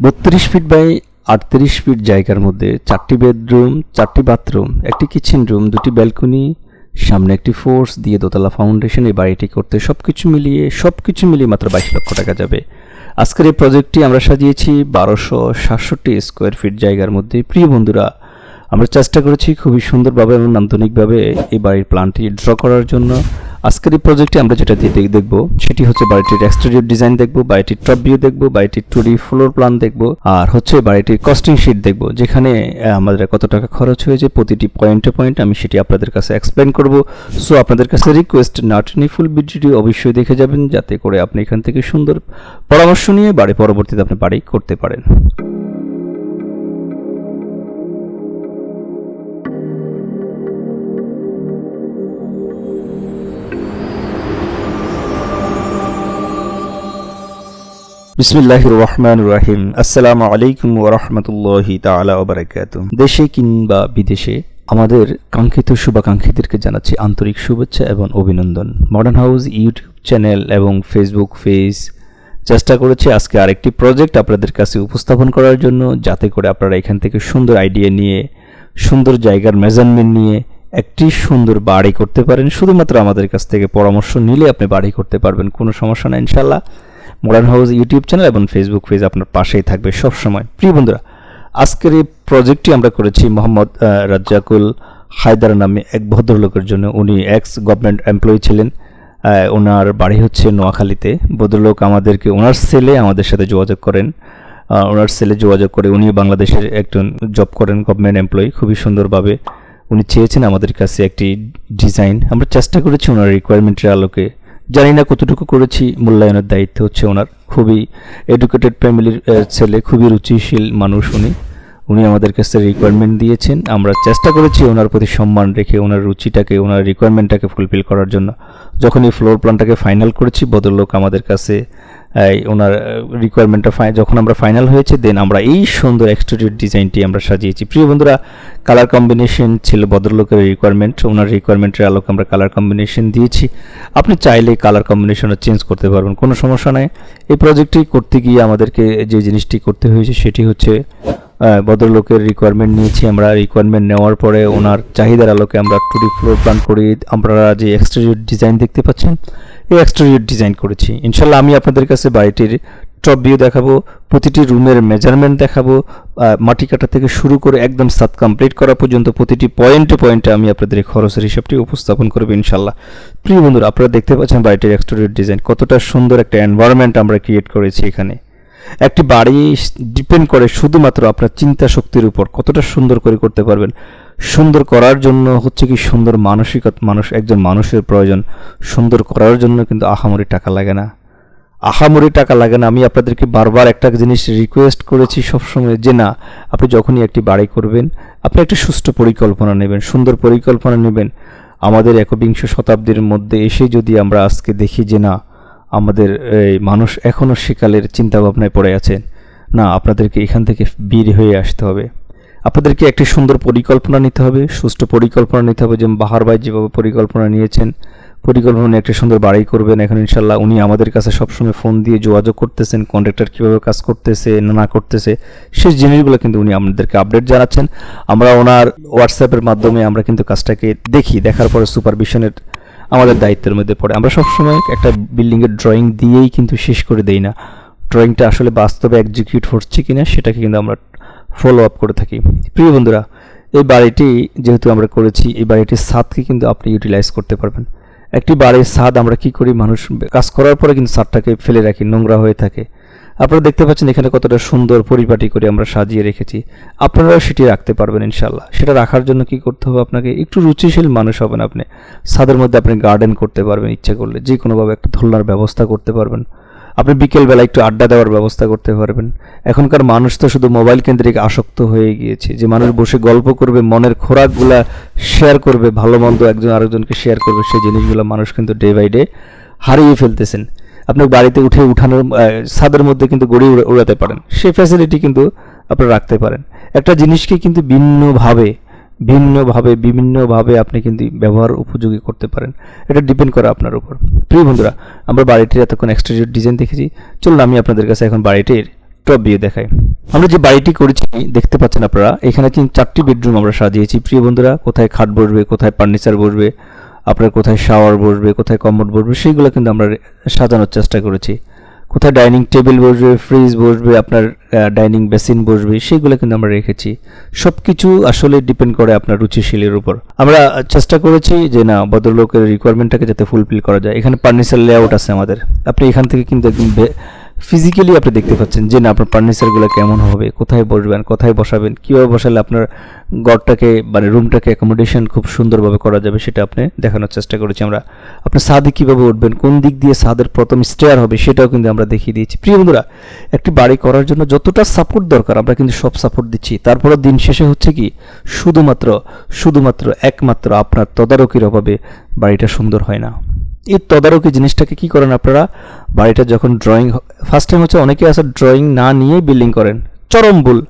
বত্রিশ feet by আটত্রিশ fit জায়গার মধ্যে চারটি বেডরুম চারটি বাথরুম একটি কিচেন রুম দুটি ব্যালকনি সামনে একটি ফোর্স দিয়ে দোতলা ফাউন্ডেশন এই বাড়িটি করতে সব কিছু মিলিয়ে সব কিছু মিলিয়ে মাত্র বাইশ লক্ষ টাকা যাবে। আজকের এই প্রজেক্টটি আমরা সাজিয়েছি বারোশো সাতষট্টি স্কোয়ার ফিট জায়গার মধ্যে। প্রিয় বন্ধুরা, আমরা চেষ্টা করেছি খুবই সুন্দরভাবে এবং নান্দনিকভাবে এই বাড়ির প্ল্যানটি ড্র করার জন্য। আজকের এই প্রজেক্টে আমরা যেটা দিয়ে দেখ- দেখব, সেটি হচ্ছে বাড়িটির এক্সটেরিয়র ডিজাইন দেখব, বাড়িটির টপ ভিউ দেখব, বাড়িটির টু ফ্লোর প্ল্যান দেখব, আর হচ্ছে বাড়িটির কস্টিং শিট দেখব, যেখানে আমাদের কত টাকা খরচ হয়েছে, প্রতিটি পয়েন্টে পয়েন্ট আমি সেটি আপনাদের কাছে এক্সপ্লেন করব। সো আপনাদের কাছে রিকোয়েস্ট নাট ফুল ভিডিওটি অবশ্যই দেখে যাবেন, যাতে করে আপনি এখান থেকে সুন্দর পরামর্শ নিয়ে বাড়ি পরবর্তীতে আপনি বাড়ি করতে পারেন। বিসমিল্লাহির রহমান রাহিম আসসালামু আলাইকুম ওয়া রাহমাতুল্লাহি তাআলা ওয়া বারাকাতুহু দেশে কিংবা বিদেশে আমাদের কাঙ্ক্ষিত শুভাকাঙ্ক্ষীদেরকে জানাচ্ছি আন্তরিক শুভেচ্ছা এবং অভিনন্দন। মডার্ন হাউস ইউটিউব চ্যানেল এবং ফেসবুক পেজ চেষ্টা করেছি আজকে আরেকটি প্রজেক্ট আপনাদের কাছে উপস্থাপন করার জন্য, যাতে করে আপনারা এখান থেকে সুন্দর আইডিয়া নিয়ে, সুন্দর জায়গার মেজারমেন্ট নিয়ে একটি সুন্দর বাড়ি করতে পারেন। শুধুমাত্র আমাদের কাছ থেকে পরামর্শ নিলে আপনি বাড়ি করতে পারবেন, কোনো সমস্যা না ইনশাল্লাহ মডার্ন হাউস ইউটিউব চ্যানেল এবং ফেসবুক পেজ আপনার পাশেই থাকবে সব সময় প্রিয় বন্ধুরা, আজকের এই প্রজেক্টটি আমরা করেছি মোহাম্মদ রাজ্জাকুল হায়দার নামে এক ভদ্রলোকের জন্য। উনি এক্স গভর্নমেন্ট এমপ্লয়ি ছিলেন ওনার বাড়ি হচ্ছে নোয়াখালীতে। ভদ্রলোক আমাদেরকে, ওনার সেলে আমাদের সাথে যোগাযোগ করেন। ওনার সেলে যোগাযোগ করে উনি বাংলাদেশের একজন জব করেন গভর্নমেন্ট এমপ্লয়ি খুবই সুন্দরভাবে উনি চেয়েছেন আমাদের কাছে একটি ডিজাইন আমরা চেষ্টা করেছি ওনার রিকোয়ারমেন্টের আলোকে জানি না কতটুকু করেছি, মূল্যায়নের দায়িত্ব হচ্ছে ওনার। খুবই এডুকেটেড ফ্যামিলির ছেলে, খুবই রুচিশীল মানুষ উনি। উনি আমাদের কাছে রিকোয়ারমেন্ট দিয়েছেন। আমরা চেষ্টা করেছি ওনার প্রতি সম্মান রেখে, ওনার রুচিটাকে, ওনার রিকোয়ারমেন্টটাকে ফুলফিল করার জন্য। যখনই ফ্লোর প্ল্যানটাকে ফাইনাল করেছি বদলোক আমাদের কাছে ওনার রিকোয়ারমেন্টটা যখন আমরা ফাইনাল হয়েছে দেন আমরা এই সুন্দর এক্সটেরিয়র ডিজাইনটি আমরা সাজিয়েছি। প্রিয় বন্ধুরা কালার কম্বিনেশন ছিল ভদ্রলোকের রিকোয়ারমেন্ট ওনার রিকোয়ারমেন্টের আলোকে আমরা কালার কম্বিনেশন দিয়েছি। আপনি চাইলে কালার কম্বিনেশনও চেঞ্জ করতে পারবেন, কোনো সমস্যা নাই। এই প্রজেক্টটি করতে গিয়ে আমাদেরকে যে জিনিসটি করতে হয়েছে, সেটি হচ্ছে ভদ্রলোকের রিকোয়ারমেন্ট নিয়েছি আমরা। রিকোয়ারমেন্ট নেওয়ার পরে ওনার চাহিদার আলোকে আমরা টু ডি ফ্লোর প্ল্যান করি আপনারা যে এক্সটেরিয়র ডিজাইন দেখতে পাচ্ছেন এই এক্সটেরিয়র ডিজাইন করেছি। ইনশাল্লাহ আমি আপনাদের কাছে বাড়িটির টপ ভিউ দেখাবো, প্রতিটি রুমের মেজারমেন্ট দেখাবো মাটি কাটা থেকে শুরু করে একদম সাত কমপ্লিট করা পর্যন্ত প্রতিটি পয়েন্টে পয়েন্টে আমি আপনাদের এই খরচের হিসাবটি উপস্থাপন করব ইনশাল্লাহ। প্রিয় বন্ধুরা, আপনারা দেখতে পাচ্ছেন বাড়িটির এক্সটেরিয়র ডিজাইন কতটা সুন্দর একটা এনভায়রনমেন্ট আমরা ক্রিয়েট করেছি এখানে। একটি বাড়ি ডিপেন্ড করে শুধুমাত্র আপনার চিন্তা শক্তির উপর, কতটা সুন্দর করে করতে পারবেন। সুন্দর করার জন্য হচ্ছে কি সুন্দর মানসিকতা, মানুষ, একজন মানুষের প্রয়োজন। সুন্দর করার জন্য কিন্তু আহামরি টাকা লাগে না। আহামরি টাকা লাগে না। আমি আপনাদেরকে বারবার একটা জিনিস রিকোয়েস্ট করেছি সবসময় যে না, আপনি যখনই একটি বাড়ি করবেন, আপনি একটা সুষ্ঠু পরিকল্পনা নেবেন, সুন্দর পরিকল্পনা নেবেন। আমাদের একবিংশ শতাব্দীর মধ্যে এসে যদি আমরা আজকে দেখি যে না, আমাদের এই মানুষ এখনও সেকালের চিন্তাভাবনায় পড়ে আছেন, না, আপনাদেরকে এখান থেকে বের হয়ে আসতে হবে। আপনাদেরকে একটি সুন্দর পরিকল্পনা নিতে হবে, সুষ্ঠু পরিকল্পনা নিতে হবে যেমন বাহার ভাই যেভাবে পরিকল্পনা নিয়েছেন, পরিকল্পনা নিয়ে একটা সুন্দর বাড়ি করবেন। এখন ইনশাল্লাহ উনি আমাদের কাছে সবসময় ফোন দিয়ে যোগাযোগ করতেছেন কন্ট্রাক্টর কীভাবে কাজ করতেছে, না না করতেছে, সেই জিনিসগুলো কিন্তু উনি আমাদেরকে আপডেট জানাচ্ছেন। আমরা ওনার হোয়াটসঅ্যাপের মাধ্যমে আমরা কিন্তু কাজটাকে দেখি, দেখার পরে সুপারভিশনের আমাদের দায়িত্বের মধ্যে পড়ে। আমরা সবসময় একটা বিল্ডিংয়ের ড্রয়িং দিয়েই কিন্তু শেষ করে দেই না। ড্রয়িংটা আসলে বাস্তবে এক্সিকিউট হচ্ছে কিনা, সেটাকে কিন্তু আমরা ফলো আপ করে থাকি। প্রিয় বন্ধুরা, এই বাড়িটি যেহেতু আমরা করেছি, এই বাড়িটির ছাদকে কিন্তু আপনি ইউটিলাইজ করতে পারবেন। একটি বাড়ির ছাদ আমরা কি করি? মানুষ কাজ করার পরে কিন্তু ছাদটাকে ফেলে রাখি, নোংরা হয়ে থাকে। আপনারা দেখতে পাচ্ছেন এখানে কতটা সুন্দর পরিপাটি করে আমরা সাজিয়ে রেখেছি। আপনারাও সেটি রাখতে পারবেন ইনশাল্লাহ সেটা রাখার জন্য কি করতে হবে আপনাকে? একটু রুচিশীল মানুষ হবেন আপনি। ছাদের মধ্যে আপনি গার্ডেন করতে পারবেন, ইচ্ছা করলে যে কোনোভাবে একটা ধোলনার ব্যবস্থা করতে পারবেন। আপনি বিকেলবেলা একটু আড্ডা দেওয়ার ব্যবস্থা করতে পারবেন। এখনকার মানুষ তো শুধু মোবাইল কেন্দ্রিক আসক্ত হয়ে গিয়েছে। যে মানুষ বসে গল্প করবে মনের খোরাকগুলা শেয়ার করবে ভালো মন্দ একজন আরেকজনকে শেয়ার করবে সেই জিনিসগুলো মানুষ কিন্তু ডে বাই ডে হারিয়ে ফেলতেছেন। আপনি বাড়িতে উঠে উঠানোর ছাদের মধ্যে কিন্তু গড়ি উড়াতে পারেন। সেই ফ্যাসিলিটি কিন্তু আপনি রাখতে পারেন। একটা জিনিসকে কিন্তু ভিন্নভাবে ভিন্নভাবে, বিভিন্নভাবে আপনি কিন্তু ব্যবহার উপযোগী করতে পারেন। এটা ডিপেন্ড করে আপনার উপর। প্রিয় বন্ধুরা, আমরা বাড়িটির এতক্ষণ এক্সটেরিয়র ডিজাইন দেখেছি। চলুন আমি আপনাদের কাছে এখন বাড়িটির টপ ভিউ দেখাই। আমরা যে বাড়িটি করেছি, দেখতে পাচ্ছেন আপনারা, এখানে তিন চারটি বেডরুম আমরা সাজিয়েছি। প্রিয় বন্ধুরা, কোথায় খাট বসবে, কোথায় ফার্নিচার বসবে, আপনার কোথায় শাওয়ার বসবে, কোথায় কমোড বসবে সেইগুলো কিন্তু আমরা সাজানোর চেষ্টা করেছি। কোথায় ডাইনিং টেবিল বসবে, ফ্রিজ বসবে, আপনার ডাইনিং বেসিন বসবে, সেগুলো কিন্তু আমরা রেখেছি। সব কিছু আসলে ডিপেন্ড করে আপনার রুচিশীলের উপর। আমরা চেষ্টা করেছি যে না, ভদ্রলোকের রিকোয়ারমেন্টটাকে যাতে ফুলফিল করা যায়। এখানে ফার্নিচার লেআউট আছে আমাদের। আপনি এখান থেকে কিন্তু একদম ফিজিক্যালি আপনি দেখতে পাচ্ছেন যে না, আপনার ফার্নিচারগুলো কেমন হবে, কোথায় বসবেন, কোথায় বসাবেন, কীভাবে বসালে আপনার ঘরটাকে মানে রুমটাকে অ্যাকোমোডেশন খুব সুন্দরভাবে করা যাবে সেটা আপনি দেখানোর চেষ্টা করেছি আমরা। আপনার ছাদে কীভাবে উঠবেন, কোন দিক দিয়ে ছাদের প্রথম স্টেয়ার হবে সেটাও কিন্তু আমরা দেখিয়ে দিয়েছি। প্রিয় বন্ধুরা, একটি বাড়ি করার জন্য যতটা সাপোর্ট দরকার, আমরা কিন্তু সব সাপোর্ট দিচ্ছি। তারপরে দিন শেষে হচ্ছে কি, শুধুমাত্র শুধুমাত্র একমাত্র আপনার তদারকির অভাবে বাড়িটা সুন্দর হয় না। এই তদারকি জিনিসটাকে কি করেন আপনারা? বাড়িটা যখন ড্রয়িং ফার্স্ট টাইম হচ্ছে অনেকে আছে ড্রয়িং না নিয়েই বিল্ডিং করেন। চরম ভুল।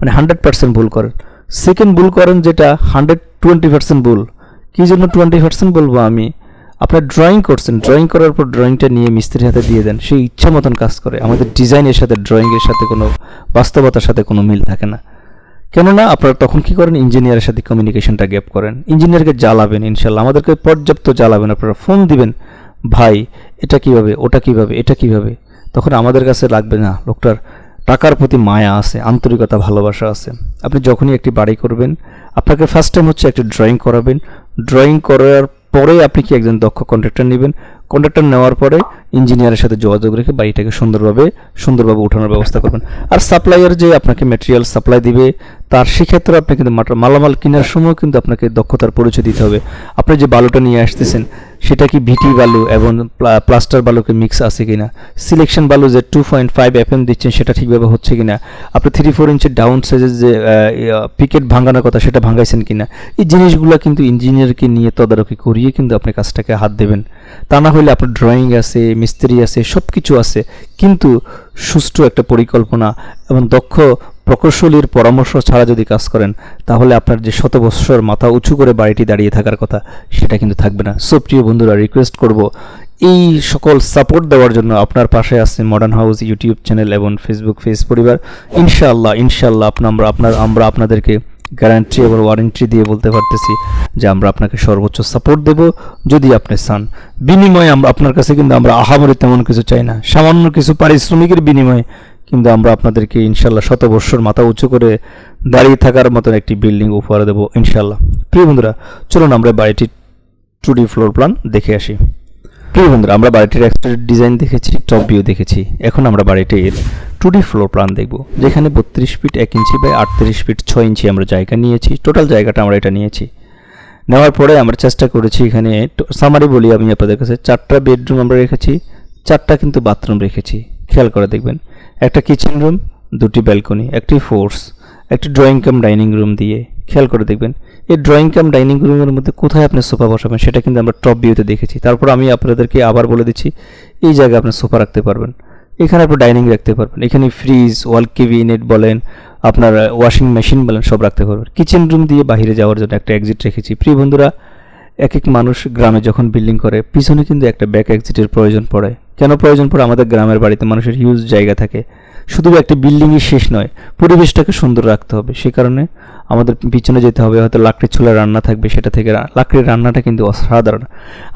মানে হান্ড্রেড পার্সেন্ট ভুল করেন। সেকেন্ড ভুল করেন যেটা হান্ড্রেড টোয়েন্টি পার্সেন্ট ভুল। কী জন্য টোয়েন্টি পার্সেন্ট বলব আমি? আপনার ড্রয়িং করছেন। ড্রয়িং করার পর ড্রয়িংটা নিয়ে মিস্ত্রির হাতে দিয়ে দেন। সেই ইচ্ছা মতন কাজ করে। আমাদের ডিজাইনের সাথে ড্রয়িংয়ের সাথে কোনো বাস্তবতার সাথে কোনো মিল থাকে না। কেননা আপনারা তখন কি করেন? ইঞ্জিনিয়ারের সাথে কমিউনিকেশনটা গ্যাপ করেন। ইঞ্জিনিয়ারকে জ্বালাবেন ইনশাল্লাহ আমাদেরকে পর্যাপ্ত জ্বালাবেন। আপনারা ফোন দিবেন, ভাই, এটা কীভাবে? ওটা কীভাবে? এটা কীভাবে? তখন আমাদের কাছে লাগবে, না, লোকটার টাকার প্রতি মায়া আছে, আন্তরিকতা, ভালোবাসা আছে। আপনি যখনই একটি বাড়ি করবেন, আপনাকে ফার্স্ট টাইম হচ্ছে একটি ড্রয়িং করাবেন। ড্রয়িং করার পরে আপনি কি একজন দক্ষ কন্ট্রাক্টর নেবেন? কন্ট্রাক্টর নেওয়ার পরে ইঞ্জিনিয়ারের সাথে যোগাযোগ রেখে বাড়িটাকে সুন্দরভাবে সুন্দরভাবে উঠানোর ব্যবস্থা করবেন। আর সাপ্লাইয়ার যে আপনাকে ম্যাটেরিয়াল সাপ্লাই দিবে, তার সেক্ষেত্রে আপনি কিন্তু মালামাল কেনার সময় কিন্তু আপনাকে দক্ষতার পরিচয় দিতে হবে। আপনি যে বালুটা নিয়ে আসতেছেন, সেটা কি ভিটি বালু এবং প্লাস্টার বালুকে মিক্স আছে কিনা? সিলেকশন বালু যে two point five F M দিচ্ছেন, সেটা ঠিকভাবে হচ্ছে কিনা? আপনি থ্রি ফোর ইঞ্চের ডাউন সাইজের যে পিকেট ভাঙানোর কথা, সেটা ভাঙাইছেন কিনা? এই জিনিসগুলো কিন্তু ইঞ্জিনিয়ারকে নিয়ে তদারকি করিয়ে কিন্তু আপনি কাজটাকে হাত দেবেন। তা না হলে আপনার ড্রয়িং আছে, মিস্ত্রি আছে সব কিছু আছে। কিন্তু সুষ্ঠু একটা পরিকল্পনা এবং দক্ষ প্রকৌশলীর পরামর্শ ছাড়া যদি কাজ করেন, তাহলে আপনার যে শত বৎসর মাথা উঁচু করে বাড়িটি দাঁড়িয়ে থাকার কথা, সেটা কিন্তু থাকবে না। সো, প্রিয় বন্ধুরা রিকোয়েস্ট করব, এই সকল সাপোর্ট দেওয়ার জন্য আপনার পাশে আছে মডার্ন হাউস ইউটিউব চ্যানেল এবং ফেসবুক ফেস পরিবার। ইনশাআল্লাহ ইনশাআল্লাহ, আপনার, আমরা আপনার আমরা আপনাদেরকে গ্যারান্টি এবং ওয়ারেন্টি দিয়ে বলতে পারতেছি যে আমরা আপনাকে সর্বোচ্চ সাপোর্ট দেব। যদি আপনি চান, বিনিময়ে আমরা আপনার কাছে কিন্তু আমরা আহামরি তেমন কিছু চাই না। সামান্য কিছু পারিশ্রমিকের বিনিময়ে কিন্তু আমরা আপনাদেরকে ইনশাল্লাহ শতবর্ষর মাথা উঁচু করে দাঁড়িয়ে থাকার মতন একটি বিল্ডিং উপহার দেবো ইনশাল্লাহ প্রিয় বন্ধুরা, চলুন আমরা বাড়িটির টু ডি ফ্লোর প্ল্যান দেখে আসি। প্রিয় বন্ধুরা, আমরা বাড়িটির এক্সটেরিয়র ডিজাইন দেখেছি টপ ভিউ দেখেছি। এখন আমরা বাড়িটির টু ডি ফ্লোর প্ল্যান দেখব, যেখানে বত্রিশ ফিট এক ইঞ্চি বাই আটত্রিশ ফিট ছয় ইঞ্চি আমরা জায়গা নিয়েছি। টোটাল জায়গাটা আমরা এটা নিয়েছি। নেওয়ার পরে আমরা চেষ্টা করেছি এখানে সামারি বলি আমি আপনাদের কাছে। চারটা বেডরুম আমরা রেখেছি, চারটা কিন্তু বাথরুম রেখেছি। খেয়াল করে দেখবেন, একটা কিচেন রুম দুটি ব্যালকনি একটি ফোর্স একটি ড্রয়িং কাম ডাইনিং রুম দিয়ে খেয়াল করে দেখবেন। এই ড্রয়িং কাম ডাইনিং রুমের মধ্যে কোথায় আপনি সোফা বসাবেন সেটা কিন্তু আমরা টপ ভিউতে দেখেছি। তারপর আমি আপনাদেরকে আবার বলে দিচ্ছি, এই জায়গায় আপনি সোফা রাখতে পারবেন। এখানে আপনি ডাইনিং রাখতে পারবেন। এখানে ফ্রিজ ওয়াল কেবিনেট বলেন, আপনার ওয়াশিং মেশিন বলেন, সব রাখতে পারবেন। কিচেন রুম দিয়ে বাইরে যাওয়ার জন্য একটা এক্সিট রেখেছি। প্রিয় বন্ধুরা এক এক মানুষ গ্রামে যখন বিল্ডিং করে, পিছনে কিন্তু একটা ব্যাক এক্সিটের প্রয়োজন পড়ে। কেন প্রয়োজন পড়ে? আমাদের গ্রামের বাড়িতে মানুষের হিউজ জায়গা থাকে। শুধু একটি বিল্ডিংই শেষ নয়, পরিবেশটাকে সুন্দর রাখতে হবে। সে কারণে আমাদের পিছনে যেতে হবে, হয়তো লাকড়ির চুলা রান্না থাকবে, সেটা থেকে লাকড়ির রান্নাটা কিন্তু অসাধারণ।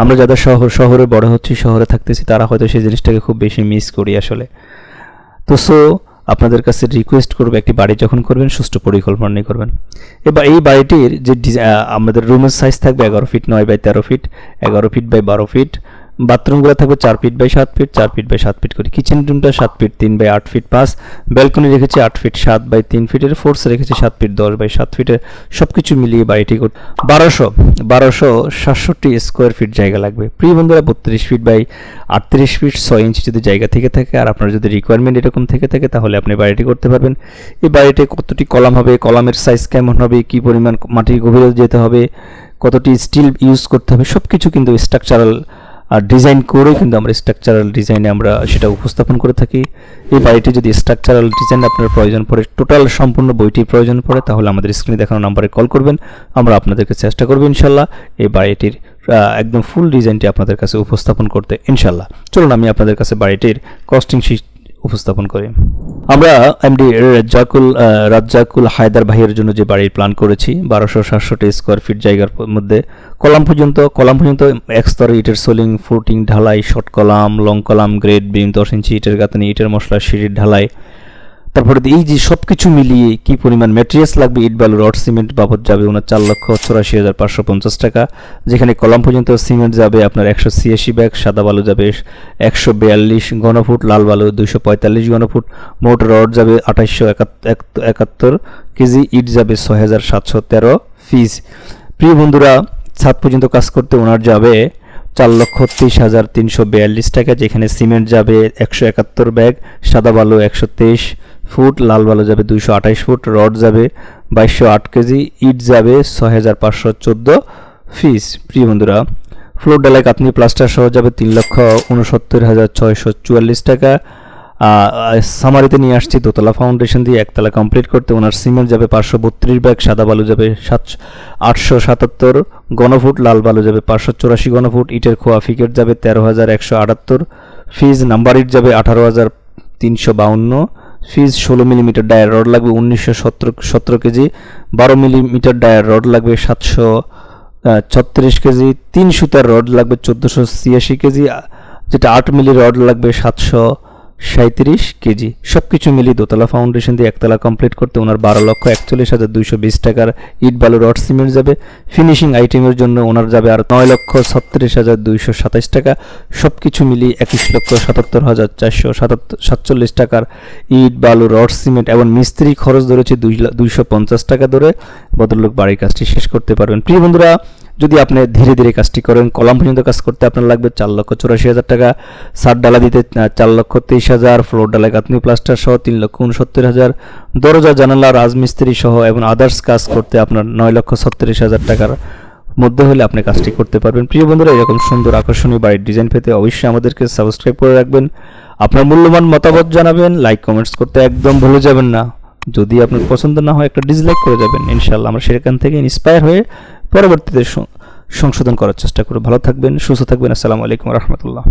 আমরা যাদের শহর শহরে বড় হচ্ছি, শহরে থাকতেছি, তারা হয়তো সেই জিনিসটাকে খুব বেশি মিস করি আসলে। তো সো আপনাদের কাছে রিকোয়েস্ট করব, একটি বাড়ি যখন করবেন, সুষ্ঠু পরিকল্পনা নিয়ে করবেন। এবার এই বাড়িটির যে আমাদের রুমের সাইজ থাকবে এগারো ফিট নয় বাই তেরো ফিট এগারো ফিট বাই বারো ফিট বাথরুমগুলো থাকবে চার ফিট বাই সাত ফিট চার ফিট বাই সাত ফিট করে। কিচেন রুমটা সাত ফিট তিন বাই আট ফিট পাঁচ। ব্যালকনি রেখেছি আট ফিট সাত বাই তিন ফিটের ফোর্স রেখেছি সাত ফিট দশ বাই সাত ফিটের সব কিছু মিলিয়ে বাড়িটি বারোশো বারোশো সাতষট্টি স্কোয়ার ফিট জায়গা লাগবে। প্রিয় বন্ধুরা বত্রিশ ফিট বাই আটত্রিশ ফিট ছয় ইঞ্চি যদি জায়গা থেকে থাকে। আর আপনার যদি রিকোয়ারমেন্ট এরকম থেকে থাকে, তাহলে আপনি বাড়িটি করতে পারবেন। এই বাড়িতে কতটি কলাম হবে, কলামের সাইজ কেমন হবে, কি পরিমাণ মাটির গভীরতা যেতে হবে, কতটি স্টিল ইউজ করতে হবে সব কিছু কিন্তু স্ট্রাকচারাল আর ডিজাইন করেও কিন্তু আমরা স্ট্রাকচারাল ডিজাইনে আমরা সেটা উপস্থাপন করে থাকি। এই বাড়িটি যদি স্ট্রাকচারাল ডিজাইন আপনার প্রয়োজন পড়ে টোটাল সম্পূর্ণ বইটি প্রয়োজন পড়ে, তাহলে আমাদের স্ক্রিনে দেখানো নাম্বারে কল করবেন। আমরা আপনাদেরকে চেষ্টা করব ইনশাল্লাহ এই বাড়িটির একদম ফুল ডিজাইনটি আপনাদের কাছে উপস্থাপন করতে, ইনশাল্লাহ। চলুন আমি আপনাদের কাছে বাড়িটির কস্টিং উপস্থাপন করে। আমরা এমডি রাজ্জাকুল রাজ্জাকুল হায়দার ভাইয়ের জন্য যে বাড়ির প্ল্যান করেছি, বারোশো সাতশোটি স্কোয়ার ফিট জায়গার মধ্যে, কলাম পর্যন্ত কলাম পর্যন্ত এক স্তরে ইটের সোলিং ফুটিং ঢালাই short column long column grade beam দশ ইঞ্চি ইটের গাঁথনি, ইটের মশলা, সিঁড়ির ঢালাই তারপরে এই যে সব কিছু মিলিয়ে কি পরিমাণ ম্যাটেরিয়ালস লাগবে ইট বালু রড সিমেন্ট বাবদ যাবে ওনার চার লক্ষ চুরাশি হাজার পাঁচশো পঞ্চাশ টাকা। যেখানে কলম পর্যন্ত সিমেন্ট যাবে আপনার একশো ছিয়াশি ব্যাগ, সাদা বালু যাবে একশো বিয়াল্লিশ ঘনফুট, লাল বালু দুইশো পঁয়তাল্লিশ ঘনফুট, মোট রড যাবে আঠাইশশো একাত্তর কেজি, ইট যাবে ছয় হাজার সাতশো তেরো ফিজ প্রিয় বন্ধুরা, ছাদ পর্যন্ত কাজ করতে ওনার যাবে চার লক্ষ তেইশ হাজার তিনশো বিয়াল্লিশ টাকা, যেখানে সিমেন্ট যাবে একশো একাত্তর ব্যাগ, সাদা বালু একশো তেইশ ফুট, লাল বালু যাবে দুইশো আঠাইশ ফুট, রড যাবে বাইশশো আট কেজি, ইট যাবে ছয় হাজার পাঁচশো চোদ্দ ফিস। প্রিয় বন্ধুরা, ফ্লোর ডালাই কাতনি প্লাস্টার সহ যাবে তিন লক্ষ উনসত্তর হাজার ছয়শো চুয়াল্লিশ টাকা। সামারিতে নিয়ে আসছি, দোতলা ফাউন্ডেশন দিয়ে একতলা কমপ্লিট করতে ওনার সিমেন্ট যাবে পাঁচশো বত্রিশ ব্যাগ, সাদা বালু যাবে সাত আটশো সাতাত্তর ঘনফুট লাল বালু যাবে পাঁচশো চৌরাশি ঘনফুট ইটের খোয়া ফিকেট যাবে তেরো হাজার একশো আটাত্তর, ফিজ, নাম্বার ইট যাবে আঠারো হাজার তিনশো বাউন্ন ফিজ ষোলো মিলিমিটার ডায়ার রড লাগবে উনিশশো সতেরো সতেরো কেজি, বারো মিলিমিটার ডায়ার রড লাগবে সাতশো ছত্রিশ কেজি, তিন সুতার রড লাগবে চোদ্দোশো ছিয়াশি কেজি যেটা আট মিলি রড লাগবে সাতশো সাঁত্রিশ কেজি। সব কিছু মিলিয়ে দোতলা ফাউন্ডেশন দিয়ে একতলা কমপ্লিট করতে ওনার বারো লক্ষ একচল্লিশ হাজার দুইশো বিশ টাকার ইট বালু রড সিমেন্ট যাবে। ফিনিশিং আইটেমের জন্য ওনার যাবে আর নয় লক্ষ ছত্রিশ হাজার দুইশো সাতাশ টাকা। সব কিছু মিলিয়ে একুশ লক্ষ সাতাত্তর হাজার চারশো সাতাত্তর সাতচল্লিশ টাকার ইট, বালু, রড, সিমেন্ট এবং মিস্ত্রি খরচ ধরেছে দুই দুইশো পঞ্চাশ টাকা ধরে। ভদ্রলোক বাড়ির কাজটি শেষ করতে পারবেন। প্রিয় বন্ধুরা, যদি আপনি ধীরে ধীরে কাজটি করেন, কলাম পর্যন্ত কাজ করতে আপনার লাগবে চার লক্ষ চৌরাশি হাজার টাকা। সাত ডালা দিতে চার লক্ষ তেইশ হাজার, ফ্লোর ডালা গাঁথনি প্লাস্টার সহ তিন লক্ষ উনসত্তর হাজার। দরজা, জানালা, রাজমিস্ত্রি সহ এবং আদার্স কাজ করতে আপনার নয় লক্ষ ছত্রিশ হাজার টাকার মধ্যে হলে আপনি কাজটি করতে পারবেন। প্রিয় বন্ধুরা, এরকম সুন্দর আকর্ষণীয় বাড়ির ডিজাইন পেতে অবশ্যই আমাদেরকে সাবস্ক্রাইব করে রাখবেন। আপনার মূল্যবান মতামত জানাবেন লাইক কমেন্টস করতে একদম ভুলে যাবেন না। যদি আপনার পছন্দ না হয়, একটা ডিসলাইক করে যাবেন। ইনশাল্লাহ আমরা সেখান থেকে ইন্সপায়ার হয়ে পরবর্তীতে সংশোধন করার চেষ্টা করব। ভালো থাকবেন, সুস্থ থাকবেন। আসসালামু আলাইকুম রহমতুল্লাহ।